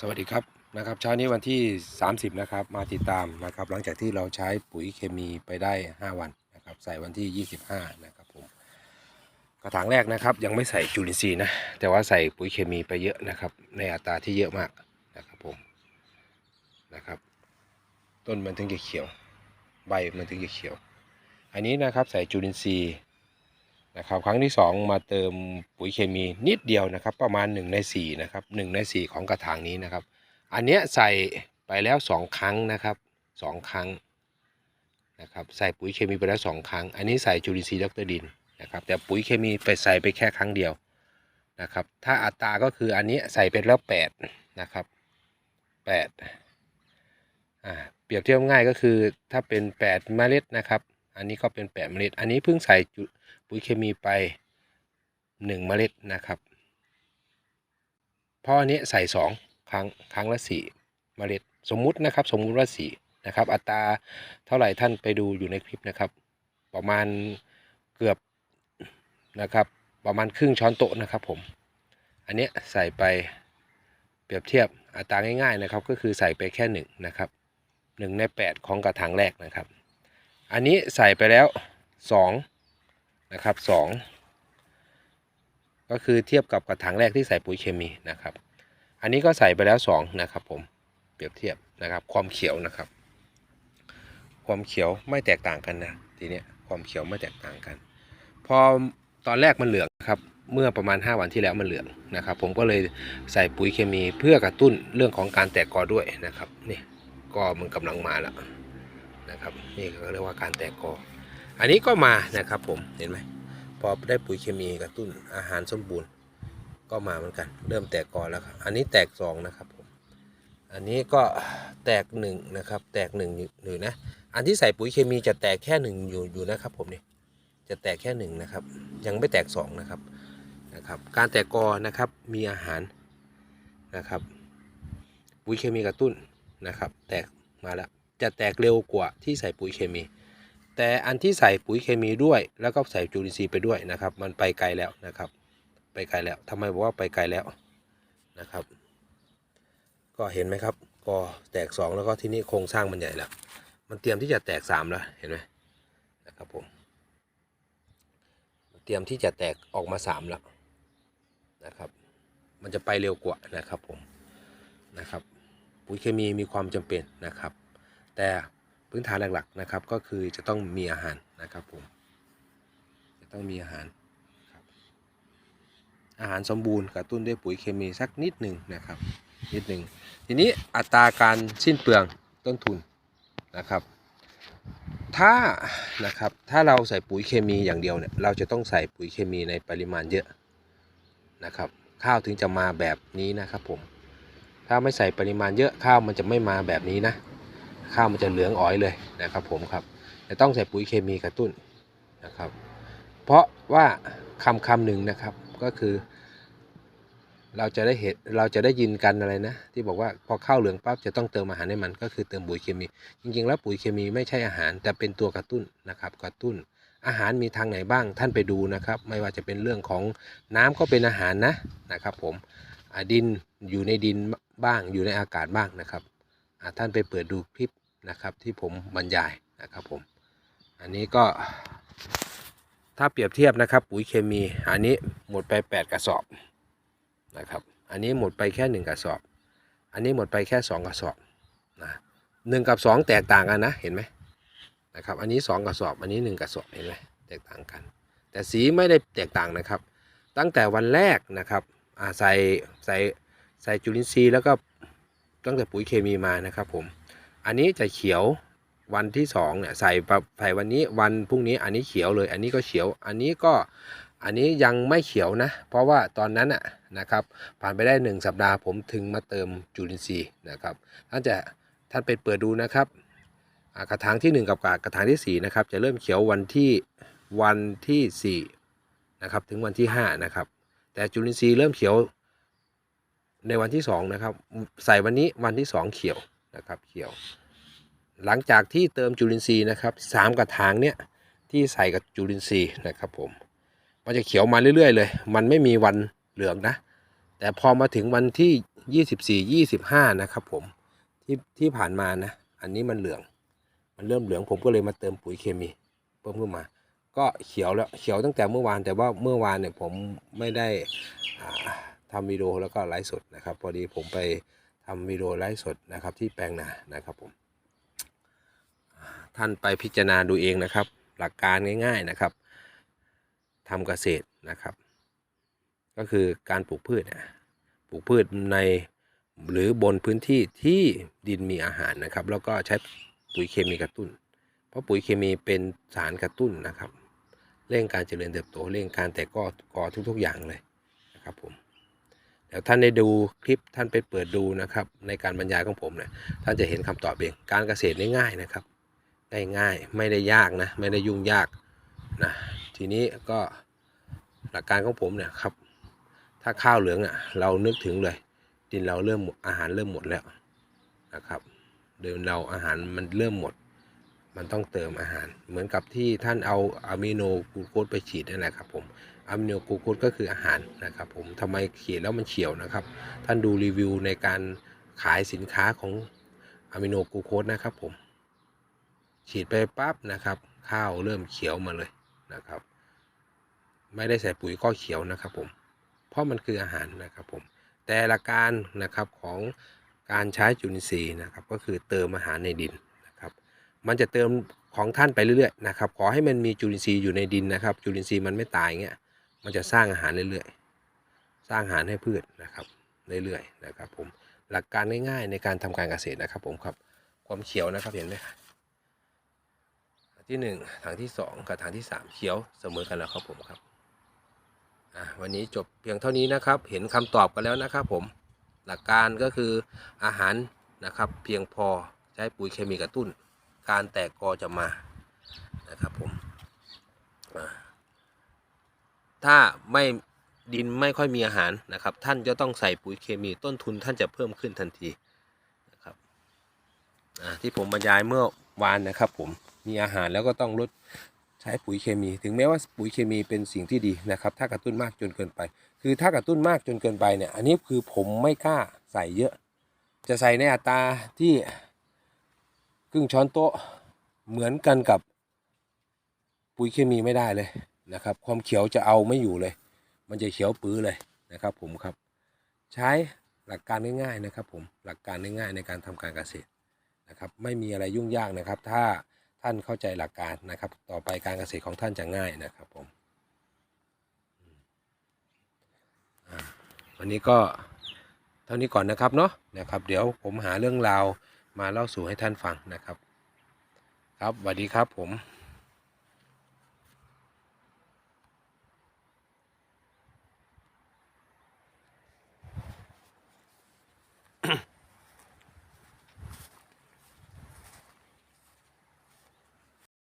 สวัสดีครับนะครับเช้านี้วันที่ 30 นะครับมาติดตามนะครับหลังจากที่เราใช้ปุ๋ยเคมีไปได้ 5 วันนะครับใส่วันที่ 25 นะครับผมกระถางแรกนะครับยังไม่ใส่จุลินทรีย์นะแต่ว่าใส่ปุ๋ยเคมีไปเยอะนะครับในอัตราที่เยอะมากนะครับผมนะครับต้นมันถึงจะเขียว ใบมันถึงจะเขียว อันนี้นะครับใส่จุลินทรีย์ นะครับครั้งที่ 2 มาเติมปุ๋ยเคมีนิดเดียวนะครับ ประมาณ 1 ใน4นะครับ1ใน 4 ของกระถางนี้นะครับ อันเนี้ยใส่ไปแล้ว 2 ครั้งนะครับ 2 ครั้งนะครับใส่ปุ๋ยเคมีไปแล้ว 2 ครั้ง อันนี้ใส่จุลินทรีย์ดรดินนะครับแต่ปุ๋ยเคมีไปใส่ไปแค่ครั้งเดียวนะครับถ้าอัตราก็คืออันนี้ใส่ไปแล้ว8นะครับ8อ่าเปรียบเทียบง่ายก็คือถ้าเป็น 8 เมล็ดนะครับ อันนี้ก็เป็น8เมล็ด อันนี้เพิ่งใส่จุปุ๋ยเคมีไป1เมล็ดนะครับ เพราะอันนี้ใส่2ครั้งครั้งละ4เมล็ด สมมุตินะครับ สมมุติว่า4นะครับ อัตราเท่าไหร่ท่านไปดูอยู่ในคลิปนะครับ ประมาณเกือบนะครับ ประมาณครึ่งช้อนโต๊ะนะครับผม อันเนี้ยใส่ไปเปรียบเทียบอัตราง่ายๆนะครับ ก็คือใส่ไปแค่หนึ่งนะครับหนึ่งในแปดของกระถางแรกนะครับ อันนี้ใส่ไปแล้วสองนะครับสองก็คือเทียบกับกระถางแรกที่ใส่ปุ๋ยเคมีนะครับ อันนี้ก็ใส่ไปแล้วสองนะครับผมเปรียบเทียบนะครับความเขียวนะครับ ความเขียวไม่แตกต่างกันนะทีเนี้ยความเขียวไม่แตกต่างกัน พอตอนแรกมันเหลืองครับเมื่อประมาณ 5 วันที่แล้วมันเหลืองนะครับ ผมก็เลยใส่ปุ๋ยเคมีเพื่อกระตุ้นเรื่องของการแตกกอด้วยนะครับนี่ก็มันกำลังมาแล้ว นะครับนี่ก็เรียกว่าการแตกกอ อันนี้ก็มานะครับผมเห็นไหมพอได้ปุ๋ยเคมีกระตุ้นอาหารสมบูรณ์ ก็มาเหมือนกัน เริ่มแตกกอแล้วครับอันนี้แตกสองนะครับผมอันนี้ก็แตกหนึ่งนะครับ แตกหนึ่งอยู่นะอันที่ใส่ปุ๋ยเคมีจะแตกแค่หนึ่งอยู่อยู่นะครับผมนี่จะแตกแค่หนึ่งนะครับ ยังไม่แตกสองนะครับนะครับ การแตกกอนะครับมีอาหารนะครับปุ๋ยเคมีกระตุ้นนะครับ แตกมาแล้ว จะแตกเร็วกว่าที่ใส่ปุ๋ยเคมี แต่อันที่ใส่ปุ๋ยเคมีด้วย แล้วก็ใส่จุลินทรีย์ไปด้วยนะครับ มันไปไกลแล้วนะครับ ไปไกลแล้วทำไมบอกว่าไปไกลแล้วนะครับ ก็เห็นไหมครับกอแตกสองแล้วก็ที่นี่โครงสร้างมันใหญ่แล้ว มันเตรียมที่จะแตกสามแล้วเห็นไหมนะครับผมเตรียมที่จะแตกออกมาสามแล้วนะครับ มันจะไปเร็วกว่านะครับผมนะครับ ปุ๋ยเคมีมีความจำเป็นนะครับ แต่พื้นฐานหลักๆนะครับก็คือจะต้องมีอาหารนะครับผมจะต้องมีอาหารครับอาหารสมบูรณ์กระตุ้นด้วยปุ๋ยเคมีสักนิดหนึ่งนะครับนิดหนึ่งทีนี้อัตราการสิ้นเปลืองต้นทุนนะครับ ถ้านะครับถ้าเราใส่ปุ๋ยเคมีอย่างเดียวเนี่ยเราจะต้องใส่ปุ๋ยเคมีในปริมาณเยอะนะครับข้าวถึงจะมาแบบนี้นะครับผมถ้าไม่ใส่ปริมาณเยอะข้าวมันจะไม่มาแบบนี้นะ ข้าวมันจะเหลืองอ๋อยเลยนะครับผมครับจะต้องใส่ปุ๋ยเคมีกระตุ้นนะครับ เพราะว่าคำคำหนึ่งนะครับก็คือ เราจะได้เห็นเราจะได้ยินกันอะไรนะ ที่บอกว่าพอข้าวเหลืองปั๊บจะต้องเติมอาหารให้มันก็คือเติมปุ๋ยเคมี จริงๆ แล้วปุ๋ยเคมีไม่ใช่อาหาร แต่เป็นตัวกระตุ้นนะครับกระตุ้นอาหารมีทางไหนบ้างท่านไปดูนะครับ ไม่ว่าจะเป็นเรื่องของน้ำก็เป็นอาหารนะนะครับผมดินอยู่ในดินบ้างอยู่ในอากาศบ้างนะครับท่านไปเปิดดูคลิป นะครับที่ผมบรรยายนะครับผม อันนี้ก็ถ้าเปรียบเทียบนะครับ ปุ๋ยเคมี อันนี้หมดไป 8 กระสอบนะครับอันนี้หมดไปแค่ 1 กระสอบ อันนี้หมดไปแค่ 2 กระสอบนะหนึ่งกับ 2 แตกต่างกันนะเห็นไหมนะครับอันนี้ 2 กระสอบ อันนี้ 1 กระสอบเห็นไหมแตกต่างกัน แต่สีไม่ได้แตกต่างนะครับ ตั้งแต่วันแรกนะครับใส่ใส่ใส่จุลินทรีย์แล้วก็ตั้งแต่ปุ๋ยเคมีมานะครับผม อันนี้จะเขียววันที่สองเนี่ยใส่ปใส่วันนี้วันพรุ่งนี้อันนี้เขียวเลย อันนี้ก็เขียว อันนี้ก็อันนี้ยังไม่เขียวนะ เพราะว่าตอนนั้นอะนะครับผ่านไปได้หนึ่งสัปดาห์ผมถึงมาเติมจุลินทรีย์นะครับท่านจะท่านไปเปิดดูนะครับกระถางที่หนึ่งกับกระถางที่สี่นะครับจะเริ่มเขียววันที่วันที่สี่นะครับถึงวันที่ห้านะครับแต่จุลินทรีย์เริ่มเขียวในวันที่สองนะครับใส่วันนี้วันที่สองเขียว นะครับเขียว หลังจากที่เติมจุลินทรีย์นะครับสามกระถางเนี่ยที่ใส่กับจุลินทรีย์นะครับผมมันจะเขียวมาเรื่อย ๆ เลย มันไม่มีวันเหลืองนะ แต่พอมาถึงวันที่ยี่สิบสี่ยี่สิบห้านะครับผมที่ที่ผ่านมานะ อันนี้มันเหลือง มันเริ่มเหลืองผมก็เลยมาเติมปุ๋ยเคมีเพิ่มขึ้นมา ก็เขียวแล้วเขียวตั้งแต่เมื่อวานแต่ว่าเมื่อวานเนี่ยผมไม่ได้อ่าทำวิดีโอแล้วก็ไลฟ์สดนะครับ พอดีผมไป ทำวิดีโอไลฟ์สดนะครับที่แปลงนานะครับผมท่านไปพิจารณาดูเองนะครับ หลักการง่าย ๆนะครับทำเกษตรนะครับ ก็คือการปลูกพืชนะปลูกพืชในหรือบนพื้นที่ที่ดินมีอาหารนะครับ แล้วก็ใช้ปุ๋ยเคมีกระตุ้น เพราะปุ๋ยเคมีเป็นสารกระตุ้นนะครับ เร่งการเจริญเติบโตเร่งการแตกกอก่อทุกๆอย่างเลยนะครับผม เดี๋ยวท่านได้ดูคลิปท่านไปเปิดดูนะครับ ในการบรรยายของผมเนี่ยท่านจะเห็นคำตอบเองการเกษตรง่ายๆนะครับ ง่ายๆไม่ได้ยากนะไม่ได้ยุ่งยากนะทีนี้ก็หลักการของผมเนี่ยครับ ถ้าข้าวเหลืองอะเรานึกถึงเลย ดินเราเริ่มหมดอาหารเริ่มหมดแล้วนะครับ เดินเราอาหารมันเริ่มหมด มันต้องเติมอาหาร เหมือนกับที่ท่านเอาอะมิโนกลูโคสไปฉีดนั่นแหละครับผม อะมิโนกลูโคสก็คืออาหารนะครับผมทำไมเขียนแล้วมันเฉียวนะครับ ท่านดูรีวิวในการขายสินค้าของอะมิโนกลูโคสนะครับผม ฉีดไปปั๊บนะครับ ข้าวเริ่มเขียวมาเลยนะครับ ไม่ได้ใส่ปุ๋ยก็เขียวนะครับผม เพราะมันคืออาหารนะครับผม แต่ละการนะครับของการใช้จุลินทรีย์นะครับ ก็คือเติมอาหารในดินนะครับ มันจะเติมของท่านไปเรื่อยๆนะครับ ขอให้มันมีจุลินทรีย์อยู่ในดินนะครับ จุลินทรีย์มันไม่ตายเงี้ย มันจะสร้างอาหารเรื่อยๆ สร้างอาหารให้พืชนะครับ เรื่อยๆนะครับผม หลักการง่ายๆในการทำการเกษตรนะครับผมครับ ความเขียวนะครับเห็นไหมครับที่หนึ่งถังที่สองกับถังที่สามเขียวเสมอกันแล้วครับผมครับวันนี้จบเพียงเท่านี้นะครับ เห็นคำตอบกันแล้วนะครับผม หลักการก็คืออาหารนะครับ เพียงพอใช้ปุ๋ยเคมีกระตุ้น การแตกกอจะมานะครับผมอะ ถ้าไม่ดินไม่ค่อยมีอาหารนะครับ ท่านจะต้องใส่ปุ๋ยเคมีต้นทุนท่านจะเพิ่มขึ้นทันทีนะครับที่ผมบรรยายเมื่อวานนะครับ ผมมีอาหารแล้วก็ต้องลดใช้ปุ๋ยเคมี ถึงแม้ว่าปุ๋ยเคมีเป็นสิ่งที่ดีนะครับ ถ้ากระตุ้นมากจนเกินไป คือถ้ากระตุ้นมากจนเกินไปเนี่ยอันนี้คือผมไม่กล้าใส่เยอะ จะใส่ในอัตราที่ครึ่งช้อนโต๊ะเหมือนกันกับปุ๋ยเคมีไม่ได้เลย นะครับ ความเขียวจะเอาไม่อยู่เลย มันจะเขียวปื้อเลยนะครับ ผมครับ ใช้หลักการง่ายๆนะครับ ผมหลักการง่ายๆในการทำการเกษตรนะครับ ไม่มีอะไรยุ่งยากนะครับ ถ้าท่านเข้าใจหลักการนะครับ ต่อไปการเกษตรของท่านจะง่ายนะครับ ผมวันนี้ก็เท่านี้ก่อนนะครับเนาะนะครับ เดี๋ยวผมหาเรื่องราวมาเล่าสู่ให้ท่านฟังนะครับ ครับสวัสดีครับผม